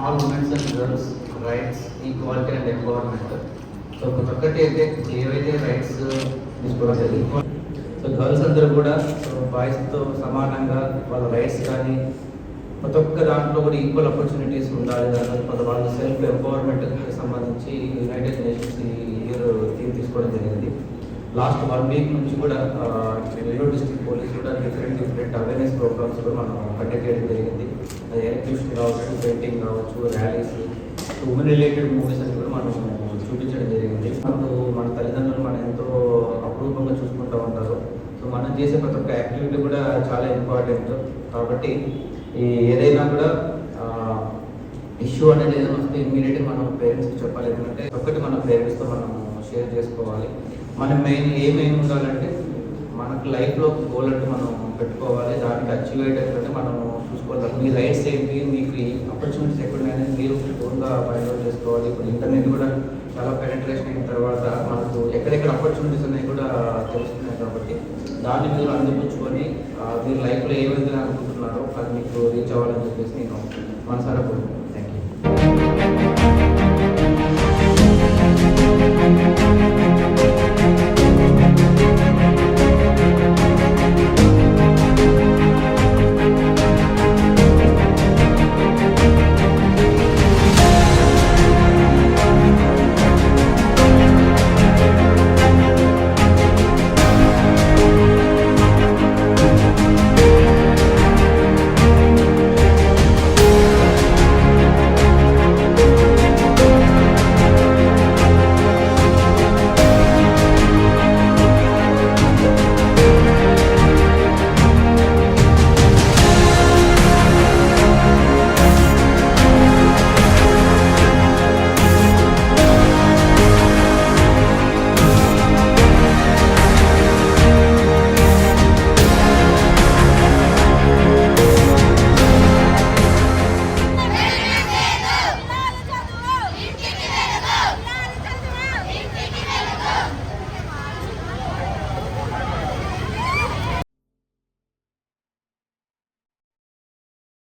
All womens and girls rights equality and empowerment so ప్రతి ఒక్కటి అయితే ఏవైతే రైట్స్ uh, తీసుకోవడం జరిగింది. సో గర్ల్స్ అందరూ కూడా సో బాయ్స్తో సమానంగా వాళ్ళ రైట్స్ కానీ ప్రతి ఒక్క దాంట్లో కూడా ఈక్వల్ ఆపర్చునిటీస్ ఉండాలి. దాని కొంత వాళ్ళ సెల్ఫ్ ఎంపవర్మెంట్కి సంబంధించి యునైటెడ్ నేషన్స్ ఈ ఇయర్ థీమ్ తీసుకోవడం జరిగింది. లాస్ట్ వన్ వీక్ నుంచి కూడా నెల్లూరు డిస్ట్రిక్ట్ పోలీస్ కూడా డిఫరెంట్ డిఫరెంట్ అవేర్నెస్ ప్రోగ్రామ్స్ కూడా మనం కండక్ట్ చేయడం జరిగింది. అది ఎలక్ట్రిషన్ కావచ్చు పెయింటింగ్ కావచ్చు ర్యాలీస్ ఉమెన్ రిలేటెడ్ మూవీస్ అని కూడా మనం చూపించడం జరిగింది. అప్పుడు మన తల్లిదండ్రులు మనం ఎంతో అపరూపంగా చూసుకుంటూ ఉంటారు. సో మనం చేసే ప్రతి ఒక్క యాక్టివిటీ కూడా చాలా ఇంపార్టెంట్. కాబట్టి ఈ ఏదైనా కూడా ఇష్యూ అనేది ఏదైనా వస్తే ఇమ్మీడియట్గా మనం పేరెంట్స్కి చెప్పాలి. ఎందుకంటే ఒకటి మన పేరెంట్స్తో మనం షేర్ చేసుకోవాలి. మనం మెయిన్ ఏమేమి ఉండాలంటే లైఫ్లో గోల్ అంటే మనం పెట్టుకోవాలి. దానికి అచీవ్ అయ్యేటట్టు మనం చూసుకోవాలి మీ రైట్స్ ఏంటి? మీకు ఆపర్చునిటీస్ ఎక్కడ అనేది మీరు ఓన్గా ఫైండ్ చేసుకోవాలి. ఇప్పుడు ఇంటర్నెట్ కూడా చాలా పెనట్రేషన్ అయిన తర్వాత మనకు ఎక్కడెక్కడ ఆపర్చునిటీస్ అనేవి కూడా తెలుస్తున్నాయి కాబట్టి దాన్ని మీరు అందిపుచ్చుకొని మీరు లైఫ్లో ఏ విధంగా అనుకుంటున్నారో అది మీకు రీచ్ అవ్వాలని చెప్పేసి నేను మనసారా కోరుకుంటున్నాను.